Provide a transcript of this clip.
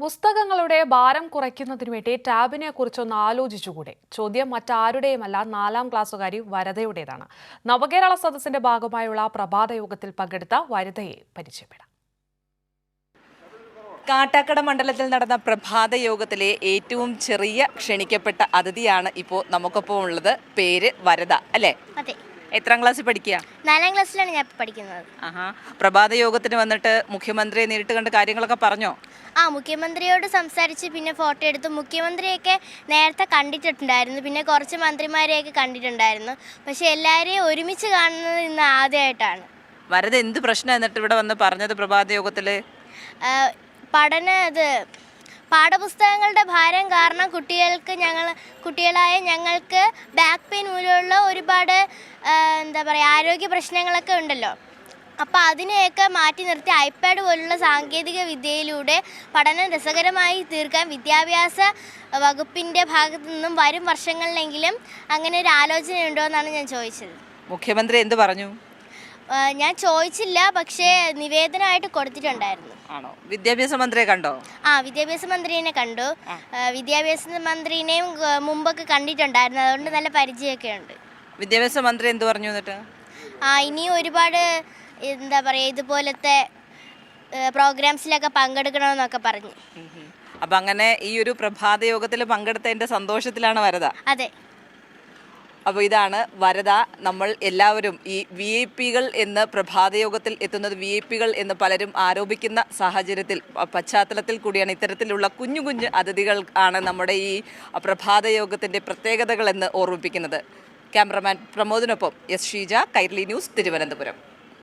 പുസ്തകങ്ങളുടെ ഭാരം കുറയ്ക്കുന്നതിനു വേണ്ടി ടാബിനെ കുറിച്ചൊന്ന് ആലോചിച്ചുകൂടെ? ചോദ്യം മറ്റാരുടെയുമല്ല നാലാം ക്ലാസ്സുകാരി വരതയുടേതാണ്. നവകേരള സദസ്സിന്റെ ഭാഗമായുള്ള പ്രഭാത യോഗത്തിൽ പങ്കെടുത്ത വരതയെ പരിചയപ്പെടാം. കാട്ടാക്കട മണ്ഡലത്തിൽ നടന്ന പ്രഭാത യോഗത്തിലെ ഏറ്റവും ചെറിയ ക്ഷണിക്കപ്പെട്ട അതിഥിയാണ് ഇപ്പോൾ നമുക്കൊപ്പം ഉള്ളത് പേര് വരത അല്ലേ? അതെ. എത്രാം ക്ലാസ്സിൽ പഠിക്കുക? നാലാം ക്ലാസ്സിലാണ് ഞാൻ പഠിക്കുന്നത്. ആഹാ. പ്രഭാത യോഗത്തിന് വന്നിട്ട് മുഖ്യമന്ത്രിയെ നേരിട്ട് കണ്ട് കാര്യങ്ങളൊക്കെ പറഞ്ഞോ? ആ മുഖ്യമന്ത്രിയോട് സംസാരിച്ച് പിന്നെ ഫോട്ടോ എടുത്തു. മുഖ്യമന്ത്രിയൊക്കെ നേരത്തെ കണ്ടിട്ടുണ്ടായിരുന്നു. പിന്നെ കുറച്ച് മന്ത്രിമാരെയൊക്കെ കണ്ടിട്ടുണ്ടായിരുന്നു. പക്ഷെ എല്ലാവരെയും ഒരുമിച്ച് കാണുന്നത് ഇന്ന് ആദ്യമായിട്ടാണ് വരത് എന്ത് പ്രശ്നം എന്നിട്ട് ഇവിടെ വന്ന് പറഞ്ഞത് പ്രഭാത യോഗത്തിൽ പഠന ഇത് പാഠപുസ്തകങ്ങളുടെ ഭാരം കാരണം കുട്ടികൾക്ക് ഞങ്ങൾ കുട്ടികളായ ഞങ്ങൾക്ക് ബാക്ക് പെയിൻ മൂലമുള്ള ഒരുപാട് എന്താ പറയുക ആരോഗ്യ പ്രശ്നങ്ങളൊക്കെ ഉണ്ടല്ലോ. അപ്പോൾ അതിനെയൊക്കെ മാറ്റി നിർത്തി ഐപാഡ് പോലുള്ള സാങ്കേതിക വിദ്യയിലൂടെ പഠനം രസകരമായി തീർക്കാൻ വിദ്യാഭ്യാസ വകുപ്പിന്റെ ഭാഗത്തു നിന്നും വരും വർഷങ്ങളിലെങ്കിലും അങ്ങനെ ഒരു ആലോചനയുണ്ടോ എന്നാണ് ഞാൻ ചോദിച്ചത്. മുഖ്യമന്ത്രി എന്ത് പറഞ്ഞു? ഞാൻ ചോദിച്ചില്ല പക്ഷേ നിവേദനമായിട്ട് കൊടുത്തിട്ടുണ്ടായിരുന്നു. ആണോ? വിദ്യാഭ്യാസ മന്ത്രിയെ കണ്ടോ? ആ വിദ്യാഭ്യാസ മന്ത്രിനെ കണ്ടു. വിദ്യാഭ്യാസ മന്ത്രിനെയും മുമ്പൊക്കെ കണ്ടിട്ടുണ്ടായിരുന്നു. അതുകൊണ്ട് നല്ല പരിചയമൊക്കെ ഉണ്ട്. വിദ്യാഭ്യാസ മന്ത്രി എന്ത് പറഞ്ഞു എന്നിട്ട്? ആ ഇനിയും ഒരുപാട് എന്താ പറയുക ഇതുപോലത്തെ പ്രോഗ്രാംസിലൊക്കെ പങ്കെടുക്കണമെന്നൊക്കെ പറഞ്ഞു. അപ്പം അങ്ങനെ ഈ ഒരു പ്രഭാത യോഗത്തിൽ പങ്കെടുത്തതിന്റെ സന്തോഷത്തിലാണ് വരത. അതെ. അപ്പോൾ ഇതാണ് വരദ നമ്മൾ എല്ലാവരും ഈ വി ഐ പികൾ എന്ന് പ്രഭാതയോഗത്തിൽ എത്തുന്നത് വി ഐ പികൾ എന്ന് പലരും ആരോപിക്കുന്ന സാഹചര്യത്തിൽ പശ്ചാത്തലത്തിൽ കൂടിയാണ്. ഇത്തരത്തിലുള്ള കുഞ്ഞു കുഞ്ഞു അതിഥികൾ ആണ് നമ്മുടെ ഈ പ്രഭാതയോഗത്തിന്റെ പ്രത്യേകതകൾ എന്ന് ഓർമ്മിപ്പിക്കുന്നത്. ക്യാമറമാൻ പ്രമോദിനൊപ്പം എസ് ഷീജ കൈർലി ന്യൂസ് തിരുവനന്തപുരം.